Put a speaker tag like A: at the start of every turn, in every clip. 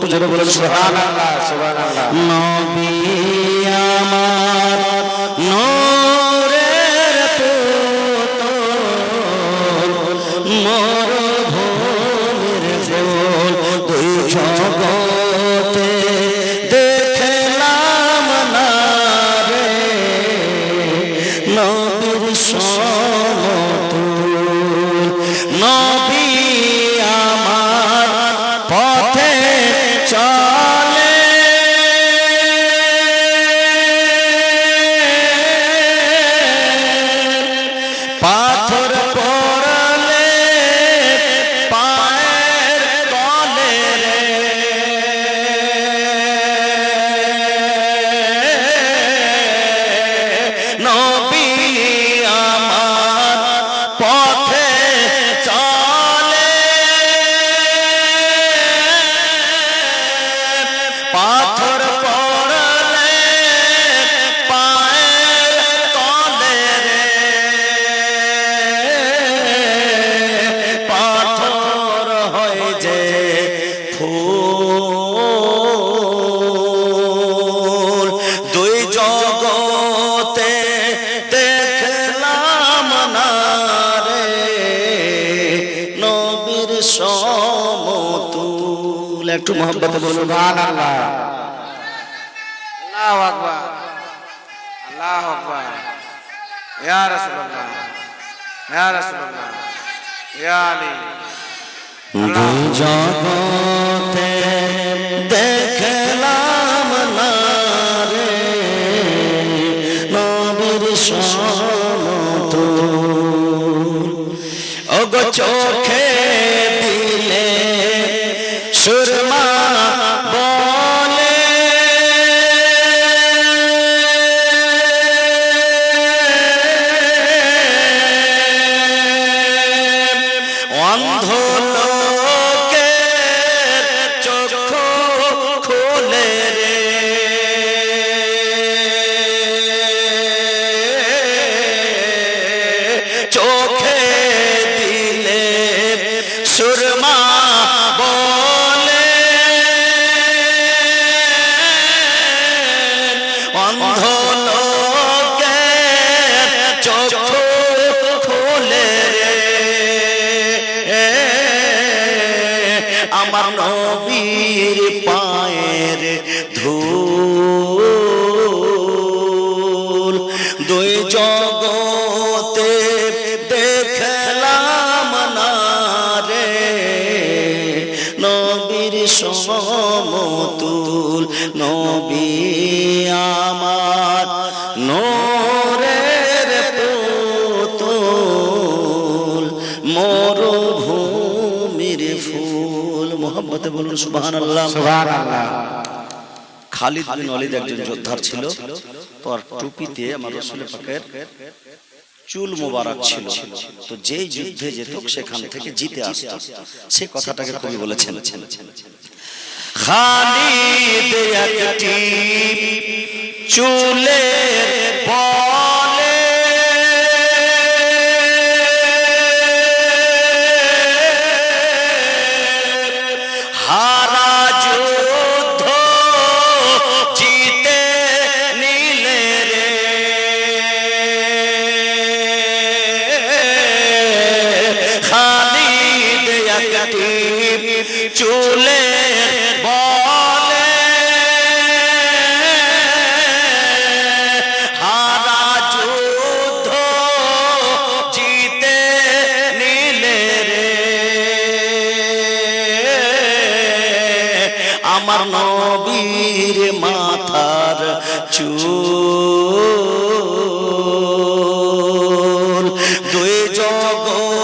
A: একটু জোরে বলেন সুবহানাল্লাহ সুবহানাল্লাহ। নবী পাথর পড়লে পায়ের তলে রে। পাথর হয় যে ফুল দুই জগতে দেখলাম না রে। নবীর সমতুল একটু মোহাম্মত বলুন
B: আল্লাহু আকবার। আল্লাহু আকবার। ইয়া রাসূলুল্লাহ। ইয়া রাসূলুল্লাহ। ইয়া আলী।
A: জগতে দেখলাম না রে। নবীর সমতুল ওগো চোখে দিলে সুরমা বলে। অন্ধ লোকে চক্ষু খোলে রে। চোখে দুই জগতে দেখলাম না রে। নবীর সমতুল নবী আমার নোরের পুতুল, মরুভূমির ফুল। মোহাম্মতে বলুন, সুবহানাল্লাহ।
B: সুবহানাল্লাহ।
A: খালিদ বিন ওয়ালিদ একজন যোদ্ধার ছিল। তার টুপিতে আমার রসুল পাকের চুল মোবারক ছিল। তো যেই যুদ্ধে যেত সেখান থেকে জিতে আসত। সে কথাটাকে কবি বলেছেন। খালিদ একটি চুলে আমার নবীর মাথার চুল। দুই জগতে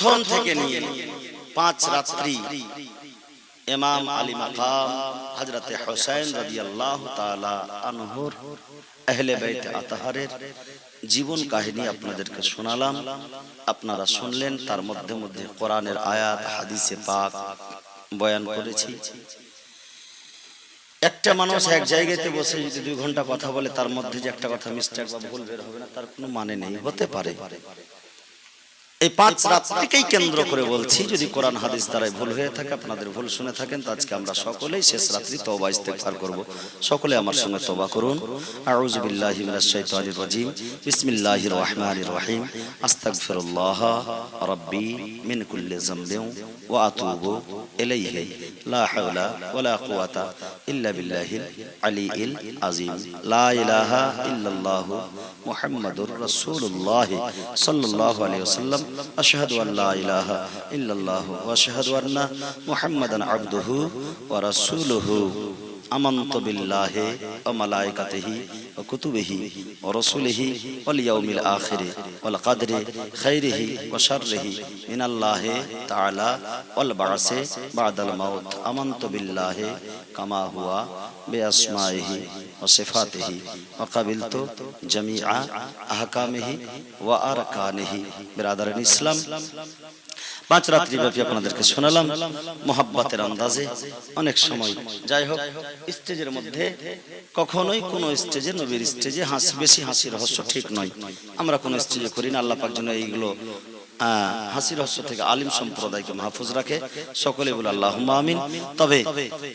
A: প্রথম থেকে নিয়ে পাঁচ রাত্রি ইমাম আলী মাকাম হযরতে হোসেন রাদিয়াল্লাহু তাআলা আনহুর আহলে বাইত আতাহারের জীবন কাহিনী আপনাদেরকে শোনালাম। আপনারা শুনলেন, তার মধ্যে মধ্যে কোরআনের আয়াত, হাদিসে পাক বয়ান করেছি। একটা মানুষ এক জায়গাতে বসে যদি দুই ঘণ্টা কথা বলে, তার মধ্যে যে একটা কথা মিস্টেক বা ভুল বের হবে না, তার কোনো মানে নেই। হতে পারে। এই পাঁচ রাত্রিকেই কেন্দ্র করে বলছি যদি কোরআন হাদিস দ্বারাই ভুল হয়ে থাকে আপনাদের ভুল শুনে থাকেন তো আজকে আমরা সকলেই শেষ রাত্রি তওবা ইস্তেগফার করব। সকলে আমার সঙ্গে তওবা করুন। আউযু বিল্লাহি মিনাশ শাইতানির রাজিম। বিসমিল্লাহির রহমানির রহিম। আস্তাগফিরুল্লাহ রাব্বি মিন কুল্লি যামবিন ওয়া আতুবু ইলাইহি। লা হাওলা ওয়ালা কুওয়াতা ইল্লা বিল্লাহিল আলিয়্যিল আযীম। লা ইলাহা ইল্লাল্লাহ মুহাম্মাদুর রাসূলুল্লাহ সাল্লাল্লাহু আলাইহি ওয়াসাল্লাম। আশহাদু আন লা ইলাহা ইল্লাল্লাহ ওয়া আশহাদু আন্না মুহাম্মাদান আবদুহু ওয়া রাসূলুহু। আমান্ত বিল্লাহি ওয়া মালাইকাতিহি ওয়া কুতুবিহি ওয়া রাসূলিহি ওয়াল ইয়াউমিল আখির ওয়াল কদরি খাইরিহি ওয়া শাররিহি মিনাল্লাহি তাআলা ওয়াল বা'সি বা'দাল মাউত। আমান্ত বিল্লাহি কামা হুয়া বিআসমাইহি। কাবিলতু জামিআ আহকামিহি ওয়া আরকানিহি। বিরাদারান ইসলাম, পাঁচ রাত্রি ব্যাপী আপনাদেরকে শোনালাম মোহাব্বতের আন্দাজে অনেক সময়। যাই হোক স্টেজের মধ্যে কখনোই কোনো স্টেজে, নবীর স্টেজে হাসি বেশি হাসি রহস্য ঠিক নয়। আমরা কোনো স্টেজে করি না, আল্লাহ পাক জন্য এইগুলো আহ, হস্ত থেকে আলিম সম্প্রদায়কে মাহফুজ রাখে। সকলে বলে আল্লাহ আমিন। তবে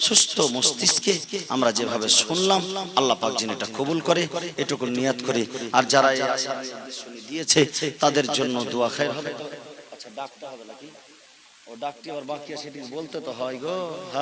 A: সুস্থ মস্তিষ্কে আমরা যেভাবে শুনলাম আল্লাহ পাক যেন এটা কবুল করে। এটুকু নিয়াত করে। আর যারা দিয়েছে তাদের জন্য দোয়া খায় হবে। আচ্ছা ডাকতে হবে নাকি? ও ডাকটি আবার বাকি সেটি বলতে তো হয় গো। হ্যাঁ।